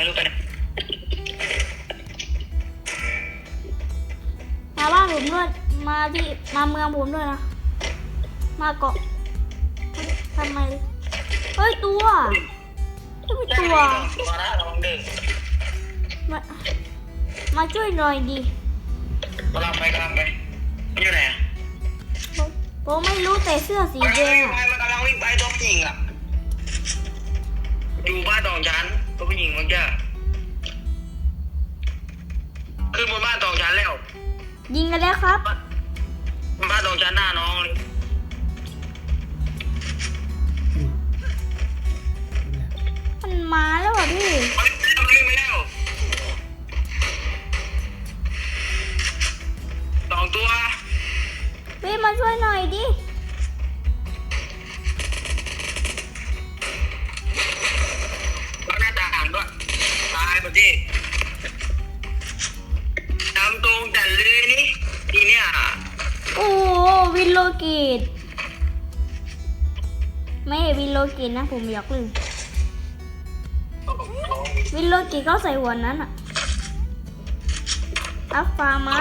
ไม่รู้ไปไหนมาบ้านผมด้วยมาที่มาเมืองผมด้วยนะ มาเกาะทำไม เฮ้ยตัวไม่มีตัว ตัวนะระวังเด้อมา มาช่วยหน่อยดิกำลังไปกำลังไปมันอยู่ไหนอะผมผมไม่รู้แต่เสื้อสีแดงไปอะ มันกำลังวิ่งไปตัวผู้หญิงอะ อยู่บ้านสองชั้น ตัวผู้หญิงเมื่อกี้ขึ้นบนบ้านสองชั้นแล้วยิงกันแล้วครับ บ้านสองชั้นหน้าน้องเลยอืมนั่นแหละมันมาแล้วอะพี่มันวิ่งไปแล้วสองตัวพี่มาช่วยหน่อยดิายหมดที่ตามตรงแต่เลยนี่ทีเนี้ยโอ้โหวินโลกิตไม่เห็นวินโลกิตนะผมอยากลืมวินโลกิตเขาใส่หัวนั้นอะอัฟฟามา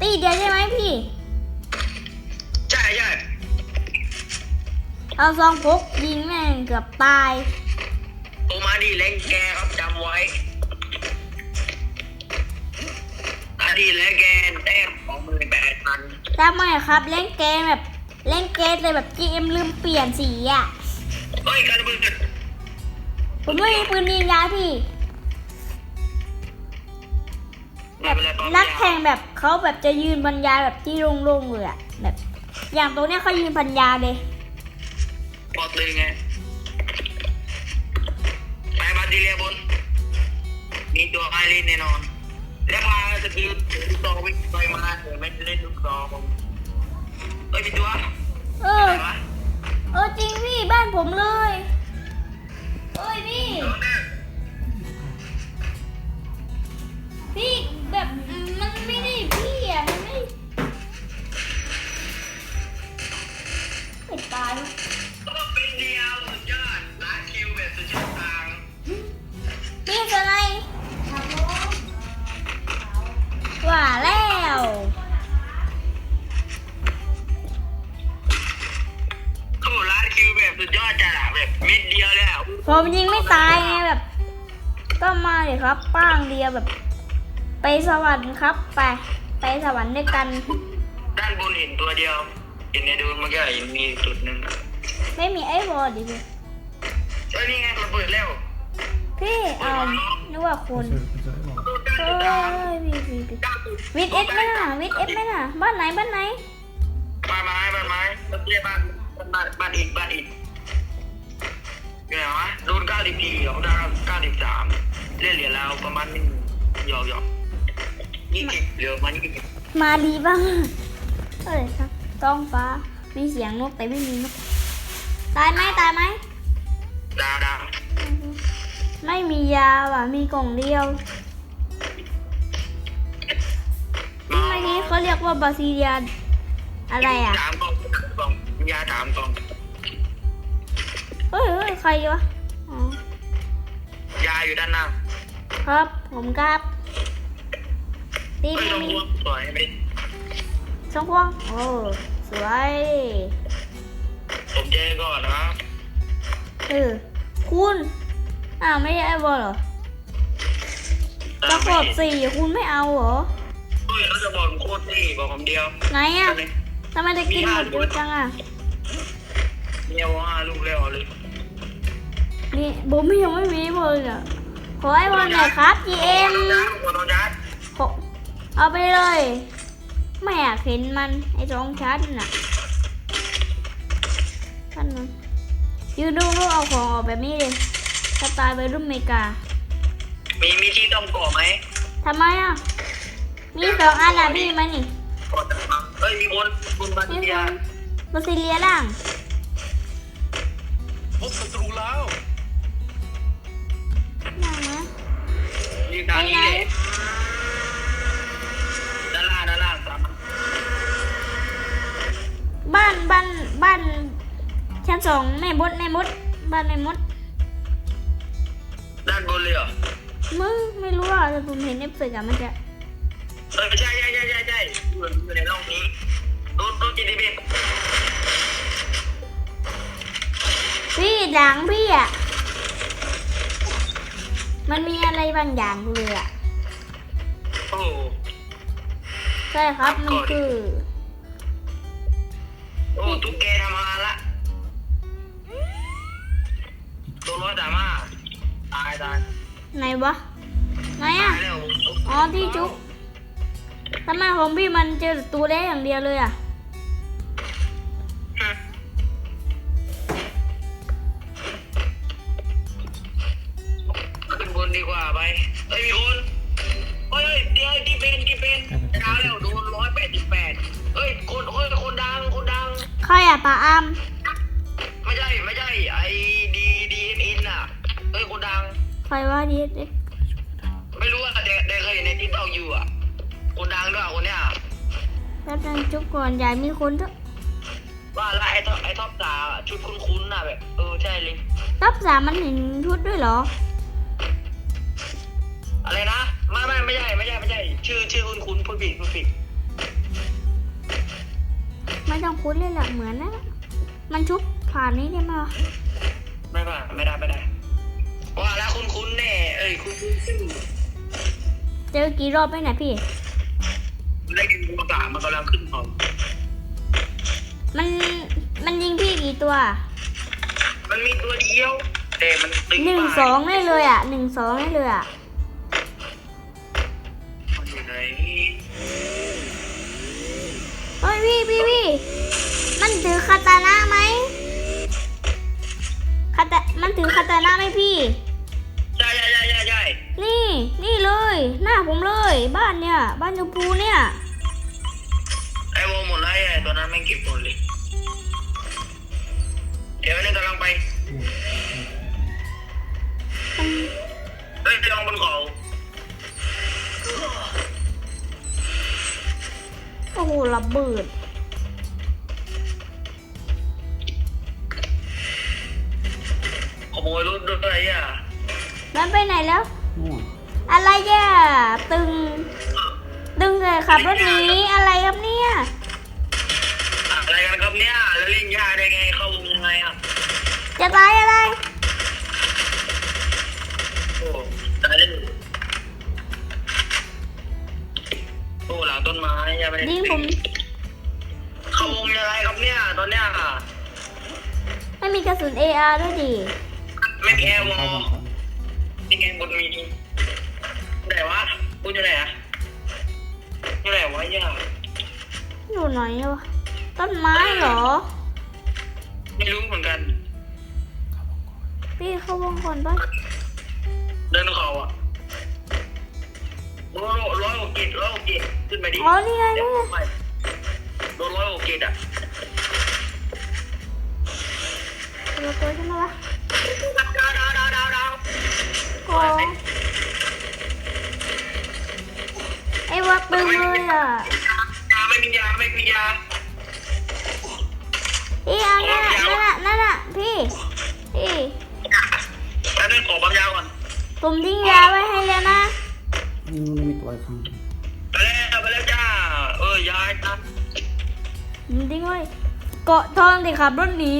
ตีเดียวใช่ไหมพี่ ใช่ใช่เอาซองพกยิงแม่งเกือบตาย โอมาดีเล้งแกครับจำไว้อาดีเล้งแกแต้มสองหมื่นแปดพันทำไมอะครับเล่นเกมแบบเล่นเกมแต่แบบ GM ลืมเปลี่ยนสีอะ เฮ้ยการบึ้งผมไม่มีปืนยิงยาพี่แบบนักแข่งแบบเขาแบบจะยืนบรรยายแบบที่โล่งๆเลยอะแบบ อย่างตัวเนี้ยเขายืนบรรยายเลยบอกเลยไง ไปบาซิเลียบน มีตัวไอรินแน่นอน แล้วพาสกิลลูกซองวิ่งไปมาเดี๋ยวไม่เล่นลูกซองเอ้ยมีตัวเอไหอนวะเออจริงพี่บ้านผมเลย เอ้ยพี่ พี่แบบมันไม่ได้พี่อะมันไม่ไม่ตายวะี่สไนด์ว่าแล้วโอ้ลานคิวแบบสุดยอดจัดอะแบบเม็ดเดียวแล้วผมยิงไม่ตายไงแบบ ก็มาเลยครับ ป้างเดียวแบบ ไปสวรรค์ครับ ไป ไปสวรรค์ด้วยกัน ด้านบนเห็นตัวเดียว เห็นในดูเมื่อกี้เห็นมีจุดหนึ่งไม่มีไอ้บอลดิพี่เอ้ยนี่ไงระเบิดแล้ว พี่เอานึกว่าคนเจอเจอบอกเฮ้ยพี่พี่พี่วิทเอสไหมน่ะวิทเอสไหมน่ะบ้านไหนบ้านไหนบ้านไม้บ้านไม้เมื่อกี้บ้านบ้านบ้านอิฐบ้านอิฐอยู่ไหนวะโดนเก้าสิบสี่ของดาวเก้าสิบสามเล่นเหรียญแล้วประมาณนี้หยอกหยอกยี่สิบเหลือมายี่สิบมาดีบ้างเอ้ยครับท้องฟ้ามีเสียงนกแต่ไม่มีนกตายไหมตายไหมดาวดาว ไม่มียาว่ะ มีกล่องเดียวมาเมื่อกี้เขาเรียกว่าบาซิเลียนอะไรอะสามกล่องสามกล่องยาสามกล่องเฮ้ยเฮ้ยใครวะอ๋อยาอยู่ด้านหน้าครับ ผมครับตีเฮ้ยไม่ลงมีวงสวยไหมช่องควงโอ้สวย ผมเจอก่อนนะครับเออคุณ อ้าวไม่ได้ไอ้บอลเหรอตะขอบสี่คุณไม่เอาเหรอเฮ้ยเราจะบอกผมโคตรดีบอกผมเดียวไหนอะทำไมจะกินหมดเยอะจังอะเนี่ยว่าลูกเร็วเลยนี่ผมยังไม่มีเลยอะขอไอ้บอลหน่อยครับ GM โดนยัดขอเอาไปเลยไม่อยากเห็นมันไอ้สองชั้นน่ะท่านมันยืนดูลูกเอาของออกแบบนี้เลย สไตล์ไปรุ่นอเมริกา มีมีที่ต้องก่อไหมทำไมอะ มีสองอันอะพี่มานี่ก่อนจะมาเฮ้ยมีบนบนบามีเซีคยนบาซิเลียล่างพบศัตรูแล้วล่างนะยืนทางนี้เลยด้านล่างด้านล่างสามบ้านบ้านบ้านชั้นสองแม่มดแม่มดบ้านแม่มดด้า นบนเลยเหรอมึงไม่รู้อะแต่ผมเห็นเอฟเฟกต์อะเมันจะเออใช่ใช่ใช่ใช่ใช่อยู่อยู่ในร่องนี้รถรถจีดีบีพี่หลังพี่อะ มันมีอะไรบางอย่างอยู่เลยอะ โอ้โหใช่ครับ มันคือ โอ้ตุ๊กแกทำงานละตัวร้อยดราม่า ตายตายไหนวะไหนตาอะยแล้วอ๋อที่จุ๊บทำไมของพี่มันเจอตัวเล็กอย่างเดียวเลยอะขึ้นบนดีกว่าไปเอ้ยมีคนเฮ้ยเฮ้ยเดี๋ยวที่เป็นที่เป็นดาวแล้วโดนร้อยแปดสิบแปดเฮ้ยคนเฮ้ยคนดังคนดัง ใครอะปาอา ใครว่าดีเด็กไม่รู้ว่าเด็กเด็กเคยเห็นในติ๊กต็อกอยู่อะคนดังด้วยคนเนี้ยแป๊บนึงจุ๊บก่อนใหญ่มีคนด้วยว่าแล้วไอ้ท็อปไอ้ท็อปสาวอะชุดคุ้นๆน่ะแบบเออใช่เลยรับสามมันเห็นชุดด้วยเหรอ อะไรนะไม่ไม่ไม่ใช่ไม่ใช่ไม่ใช่ชื่อชื่อคุ้นๆพูดผิดพูดผิดไม่ต้องคุ้นเลยแหละเหมือนนะมันชุบผ่านนี้ได้ไหมวะไม่ไม่ไม่ได้ไม่ได้ ว่าแล้วคุ้นๆแน่ เอ้ยคุ้นๆชื่อเจอกี่รอบไปไหนพี่ ได้ยินภาษามันกำลังขึ้นหอมมัน มันยิงพี่กี่ตัว มันมีตัวเดียวแต่มันตึงหนึ่งมากสองได้เลยอะหนึ่งสองได้เลยอะ มันอยู่ไหนเฮ้ยพี่พี่พี่ มันถือคาตานะไหมคาตามันถือคาตานะไหมพี่ เลย หน้าผมเลย บ้านเนี่ย บ้านชมพูเนี่ย ไอ้โวหมดแล้วไอ้ตัวนั้นแม่งเก็บหมดเลย เดี๋ยวนี่กำลังไปมันเฮ้ยจะลองบนเขาโอ้โหระเบิดขโมยรถด้วยอะมันไปไหนแล้วม่วง อะไรเนี่ยตึง ตึงเลยขับรถหนีอะไรครับเนี่ย อะไรกันครับเนี่ยแล้วเล่นยาได้ไงเข้าวงยังไงอะจะตายอะไร โอ้ตายแล้วโอ้หลังต้นไม้ยังไม่ได้ยิงผม เข้าวงยังไงครับเนี่ยตอนเนี้ยไม่มีกระสุน AR ด้วยดิไม่มีแอร์วอเข้าลบังคับนี่ไงบนมี ไหนวะคุณอยู่ไหนอะอยู่ไหนวะย่าอยู่ไหนวะต้นไม้เหรอ ไม่รู้เหมือนกัน พี่เข้าวงก่อนปะเดินเขาอะร้อยร้อยหกกิจร้อยหกกิจขึ้นไปดิอ๋อนี่ไงเดี๋ยวนี่ผไงมไปโดนร้อยหกกิจอะตัวตัวใช่ไหมวะดาวดาวดาวดาวดาวกอ งไอ้วัดตึงเลยอะยาไม่มียาไม่มียาพี่อันนั่นน่ะนั่นน่ะนั่นน่ะพี่พี่แล้วนึงขอปั๊มยาก่อนผมทิ้งยาไว้ให้แล้วนะนี่มันมีตัวอีกข้างไปแล้วไปแล้วจ้าเออยาจ้าผมทิ้งไว้เกาะทองที่ขับรถหนี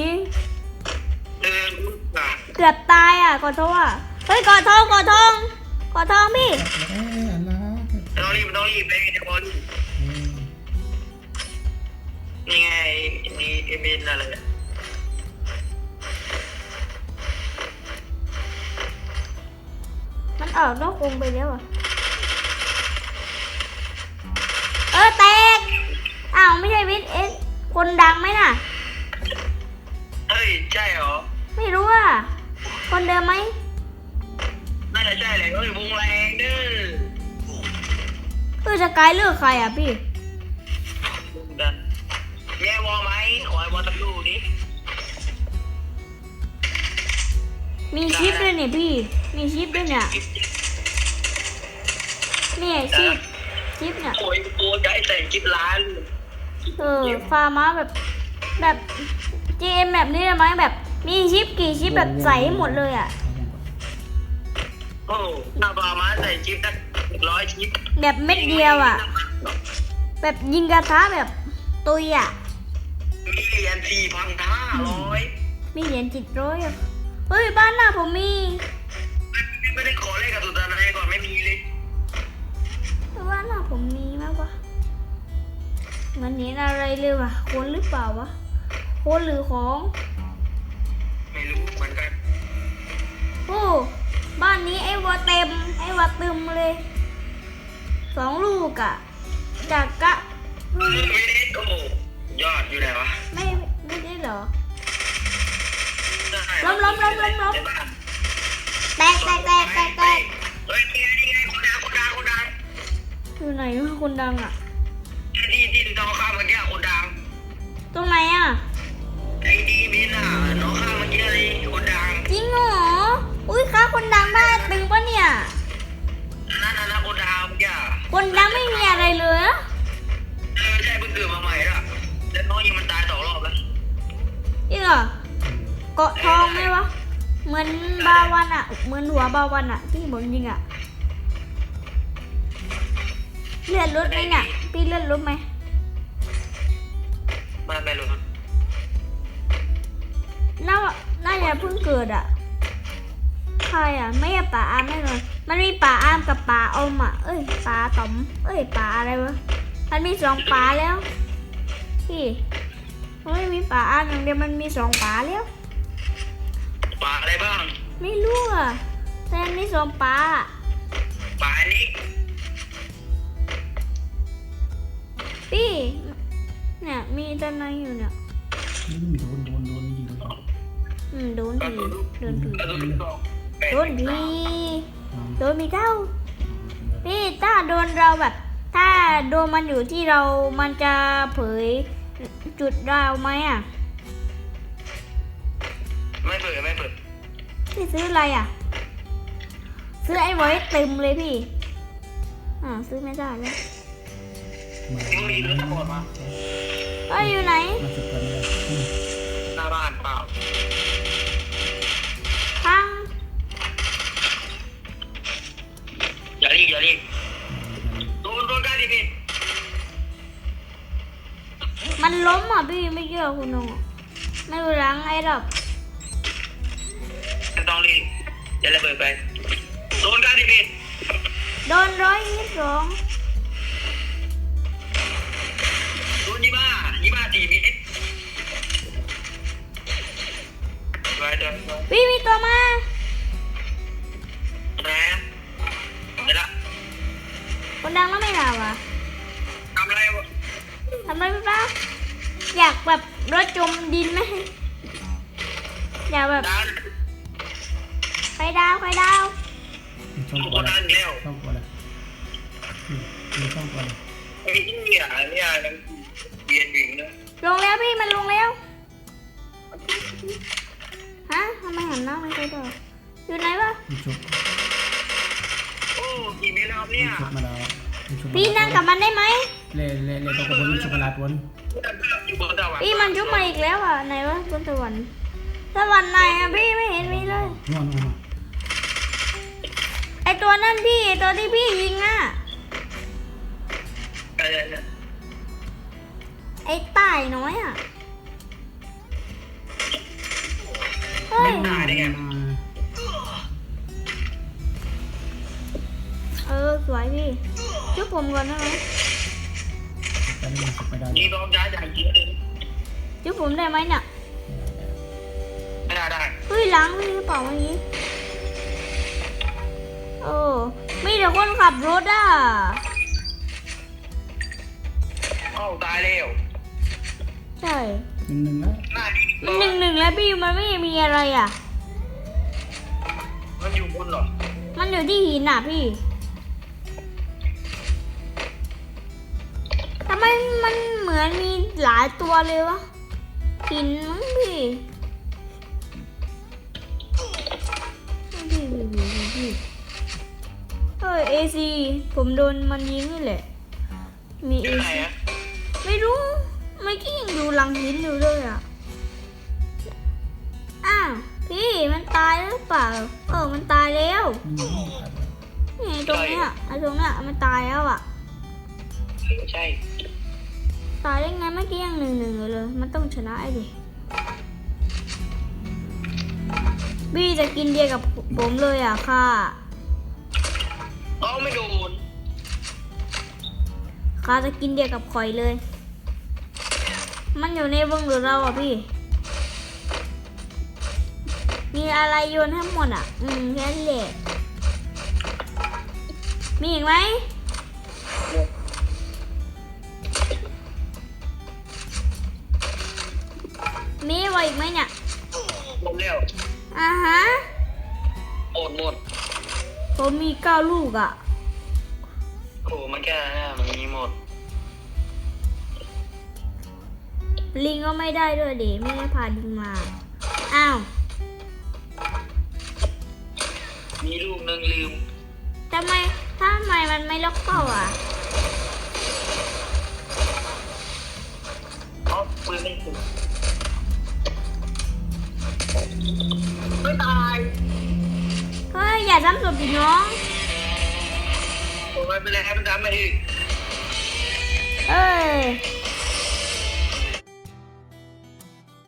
เดินอะเกือบตายอะเกาะทองอะเฮ้ยเกาะทองเกาะทองเกาะทองพี่เอ้ยอันละไม่ ต้องรีบไม่ต้องรีบไปกันทุกคนเอ้ยนี่ไงนี่เอเมนอะไรเนี่ยมันออกนอกวงไปแล้วอะ เออแตก อ้าวไม่ใช่วิทย์เอ็นคนดังไหมน่ะ เฮ้ยใช่เหรอ ไม่รู้อะ คนเดิมไหมน่าจะใช่เลยเฮ้ยวงแรงเด้อเออจะกลายเลือกใครอะพี่วงดันแง่วอไหมขอไอ้วอตักลูดิมีชิปด้วยเนี่ยพี่ มีชิปด้วยเนี่ยเนี่ยชิปชิปเนี่ยโอ้ยกูจะให้ใส่กิ๊บล้าน เออฟาร์มาแบบแบบ GM แบบนี้ได้ไหมแบบ มีชิปกี่ชิปแบบใส่ให้หมดเลยอะเข้าบังคับโอ้หน้าปลาไม้ใส่ชิปสัก ร้อยชิปแบบเม็ดเดียวอะ แบบยิงกระทะแบบตุยอะ มีเหรียญสี่พันห้าร้อยมีเหรียญจิตร้อยอะเฮ้ยบ้านหน้าผมมี ไม่ได้ขอเลขกับสุดานายก่อนไม่มีเลยบ้านหน้าผมมีมากปะมันเห็นอะไรเลยว่ะคนหรือเปล่าวะคนหรือของ ไม่รู้เหมือนกันโอ้บ้านนี้ไอ้วัวเต็ม ไอ้วัวเต็มเลย สองลูกอะจากกะไม่ได้โอ้ยอดอยู่ไหนวะไม่ไม่ได้เหรอได้ล้มล้มล้มล้มล้มในบ้านแตกแตกแตกแตกแตกเฮ้ยนี่ไงนี่ไงคนดังคนดังคนดังอยู่ไหนวะคนดังอะที่ที่น้องข้ามเมื่อกี้คนดังตรงไหนอะไอ้ดีบินอะน้องข้ามเมื่อกี้เลยคนดังจริงเหรออุ้ยค้าคนดังบ้านตึงปะเนี่ยนั่น น่ะนะคนดังเมื่อกี้คนดังไม่มีอะไรเลยอะเออใช่เพิ่งเกิดมาใหม่ละแล้วน้องยิงมันตายสองรอบแล้วจริงเหรอเกาะทองไหมวะ เหมือนบาวันอะเหมือนหัวบาวันอะที่ผมยิงอะเลื่อนรถไหมเนี่ยพี่เลื่อนรถไหมมาไม่รู้น่าน่าจะเพิ่งเกิดอะใครอะไม่ใช่ป่าอามแน่นอน มันมีป่าอามกับป่าอมอะเอ้ยป่าต๋อม เอ้ยป่าอะไรวะ มันมีสองป่าแล้วพี่มันไม่มีป่าอามอย่างเดียวมันมีสองป่าแล้วปลาอะไรบ้าง ไม่รู้อะแต่มันมีสองป่าอะปลานี้พี่เนี่ยมีด้านในอยู่เนี่ยนี่มีโดนโดนโดนยิงโดนอืมโดนผีโดนผีกระสุนสองแปดโดนผีอ่า โดนมีเก้าพี่ถ้าโดนเราแบบ ถ้าโดนมันอยู่ที่เรามันจะเผยจุดเราไหมอะ ไม่เปิดไม่เปิดพี่ซื้ออะไรอะ ซื้อไอ้ไว้เต็มเลยพี่ อ่าซื้อไม่ได้แล้วมามึงมีรถตำรวจมาเอ้ยอยู่ไหน มาจุดกันเลยอืมหน้าบ้านเปล่า ล้มอะพี่ไม่เชื่อคุณนงอะไม่รู้หลังไอ้ดอกไม่ต้องรีบอย่าระเบิดไปโดนกันดิพี่โดนร้อยยี่สิบสอง ดาวไข่ดาวมีช่องทุกกคว่านดันแล้วช่องกว่าเลยอืมมีช่องกว่าเลยไอ้ที่เนี่ยเนี่ยยังเรียนอยู่นะลงแล้วพี่มันลงแล้วฮะทำไมหันหน้าไม่ค่อยได้อยู่ไหนวะมีชุบโอ้กี่เมตรแล้วเนี่มียชุบมาแล้วมีชุบมาพี่นั่งกับมันได้ไหมเล่เล่เล่ตัวกบนมีชุบมาลาตัวนึงอยู่บนสวรรค์พี่มันยุบมาอีกแล้วอะไหนวะบนสวรรค์สวรรค์ไหนอะพี่ไม่เห็นมีเลยนอนนอนไอตัวนั่นพี่ไอ้ตัวที่พี่ยิงอะเออไอ้ตายน้อยอะ เฮ้ย ตายได้ไงเออสวยพี่ชุบผมก่อนได้ไหมไปได้ชุบไปได้นี่ต้องย้ายจากจีนชุบผมได้ไหมเนี่ย ไม่ได้ได้ เฮ้ยล้างพี่หรือเปล่าเมื่อกี้ โอ้มีแต่คนขับรถอะเอ้าตายแล้วใช่ หนึ่งหนึ่งแล้วหน้าดีมันหนึ่งหนึ่งแล้วพี่มันไม่มีอะไรอะ มันอยู่บนหรอมันอยู่ที่หินอะพี่ทำไมมันเหมือนมีหลายตัวเลยวะหินมั้งพี่พี่ เฮ้ยเอซีผมโดนมันยิงนี่แหละ มีอเอยู่ไหนซีอะไม่รู้ไม่อกี้ยังอยู่หลังหินอยู่เลยอะ อ้าว พี่มันตายแล้วเปล่า เออ มันตายแล้วนี่นี่ไงตรงเนี้ยไอ้ตรงเนี้ยมันตายแล้วอะ ใช่ ตายได้ไงเมื่อกี้ยังหนึ่งหนึ่งอยู่เลย มันต้องชนะไอ้ดิบี้จะกินเดียวกับผมเลยอะค่ะ เอาไม่โดนข้าจะกินเดียวกับข่อยเลย มันอยู่ในวงหรือเราอะพี่ มีอะไรโยนให้หมดอะ อืมแค่นั้นแหละมีอีกไหมมีไว้อีกไหมเนี่ยหมดแล้วอ่าฮะหมดหมด ผมมีเก้าลูกอะ โอ้มันแค่นั้นนะมันมีหมด ลิงก็ไม่ได้ด้วยดิไม่ได้พาลิงมา อ้าว มีลูกนึงลืม ทำไมทำไมมันไม่ล็อกเป้าอะเอาปืนไม่ถูกไม่ตาย เฮ้ย อย่าซ้ำศพดิน้องโอ้ไม่เป็นไรให้มันทำไม่ถึงเอ้ย